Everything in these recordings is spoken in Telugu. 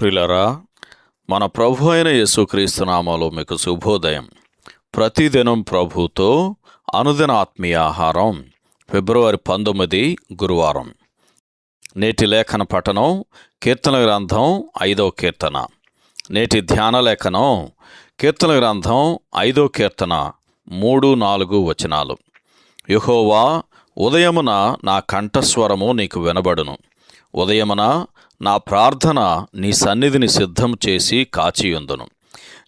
ప్రిలరా మన ప్రభు అయిన యేసుక్రీస్తు నామాలో మీకు శుభోదయం. ప్రతిదినం ప్రభుతో అనుదిన ఆత్మీయ ఆహారం ఫిబ్రవరి పంతొమ్మిది గురువారం. నేటి లేఖన పఠనం కీర్తన గ్రంథం ఐదో కీర్తన. నేటి ధ్యాన లేఖనం కీర్తన గ్రంథం ఐదో కీర్తన మూడు నాలుగు వచనాలు. యుహోవా ఉదయమున నా కంఠస్వరము నీకు వినబడును. ఉదయమున నా ప్రార్థన నీ సన్నిధిని సిద్ధం చేసి కాచియుందును.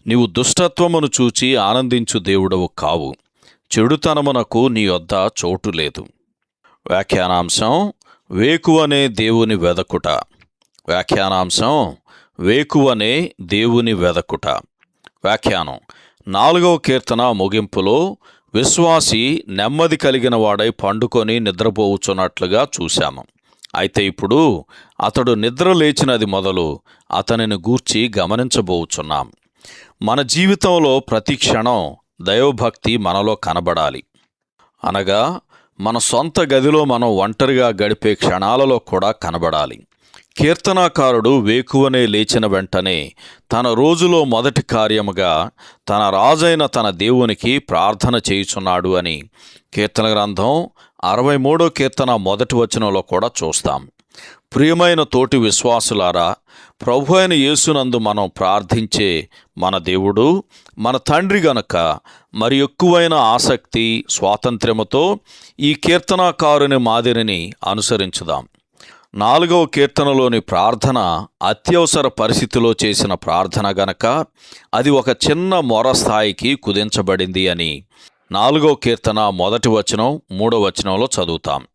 నీవు దుష్టత్వమును చూచి ఆనందించు దేవుడవు కావు. చెడుతనమునకు నీ వద్ద చోటు లేదు. వ్యాఖ్యానాంశం వేకువనే దేవుని వెదకుట. వ్యాఖ్యానాంశం వేకువనే దేవుని వెదకుట. వ్యాఖ్యానం నాలుగవ కీర్తన ముగింపులో విశ్వాసి నెమ్మది కలిగిన వాడై పండుకొని నిద్రపోవుచున్నట్లుగా చూశాము. అయితే ఇప్పుడు అతడు నిద్ర లేచినది మొదలు అతనిని గూర్చి గమనించబోచున్నాం. మన జీవితంలో ప్రతి క్షణం దైవభక్తి మనలో కనబడాలి. అనగా మన సొంత గదిలో మనం ఒంటరిగా గడిపే క్షణాలలో కూడా కనబడాలి. కీర్తనాకారుడు వేకువనే లేచిన వెంటనే తన రోజులో మొదటి కార్యముగా తన రాజైన తన దేవునికి ప్రార్థన చేయుచున్నాడు అని కీర్తన గ్రంథం అరవై మూడో కీర్తన మొదటి వచనంలో కూడా చూస్తాం. ప్రియమైన తోటి విశ్వాసులారా ప్రభు అయిన యేసునందు మనం ప్రార్థించే మన దేవుడు మన తండ్రి గనక మరి ఎక్కువైన ఆసక్తి స్వాతంత్ర్యముతో ఈ కీర్తనాకారుని మాదిరిని అనుసరించుదాం. నాలుగవ కీర్తనలోని ప్రార్థన అత్యవసర పరిస్థితిలో చేసిన ప్రార్థన గనక అది ఒక చిన్న మొర స్థాయికి కుదించబడింది అని నాలుగవ కీర్తన మొదటి వచనం మూడో వచనంలో చదువుతాం.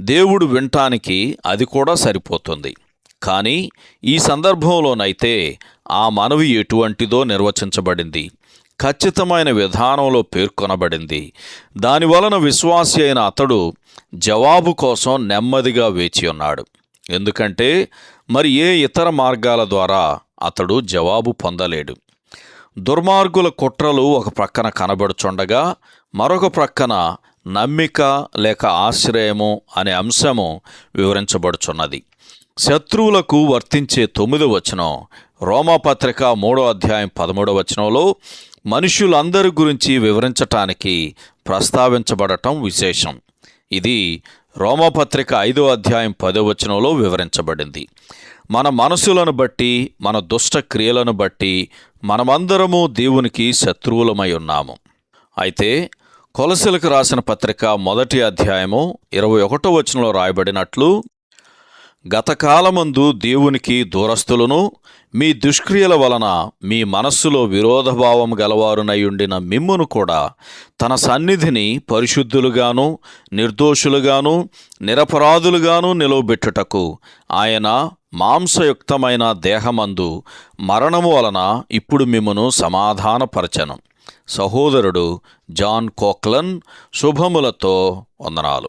దేవుడు వినటానికి అది కూడా సరిపోతుంది. కానీ ఈ సందర్భంలోనైతే ఆ మనవి ఎటువంటిదో నిర్వచించబడింది. ఖచ్చితమైన విధానంలో పేర్కొనబడింది. దానివలన విశ్వాసి అయిన అతడు జవాబు కోసం నెమ్మదిగా వేచి ఉన్నాడు. ఎందుకంటే మరి ఏ ఇతర మార్గాల ద్వారా అతడు జవాబు పొందలేడు. దుర్మార్గుల కుట్రలు ఒక ప్రక్కన కనబడుచుండగా మరొక ప్రక్కన నమ్మిక లేక ఆశ్రయము అనే అంశము వివరించబడుచున్నది. శత్రువులకు వర్తించే తొమ్మిది వచనం రోమాపత్రిక మూడో అధ్యాయం పదమూడో వచనంలో మనుషులందరి గురించి వివరించటానికి ప్రస్తావించబడటం విశేషం. ఇది రోమపత్రిక ఐదో అధ్యాయం పదో వచనంలో వివరించబడింది. మన మనసులను బట్టి మన దుష్ట క్రియలను బట్టి మనమందరము దేవునికి శత్రువులమై ఉన్నాము. అయితే కొలసలకు రాసిన పత్రిక మొదటి అధ్యాయము ఇరవై ఒకటో వచనంలో రాయబడినట్లు గతకాలమందు దేవునికి దూరస్తులను మీ దుష్క్రియల వలన మీ మనస్సులో విరోధభావం గలవారునయుండిన మిమ్మును కూడా తన సన్నిధిని పరిశుద్ధులుగాను నిర్దోషులుగాను నిరపరాధులుగాను నిలవబెట్టుటకు ఆయన మాంసయుక్తమైన దేహమందు మరణము వలన ఇప్పుడు మిమ్మును సమాధానపరచను. సహోదరుడు జాన్ కోక్లన్ శుభములతో వందనాలు.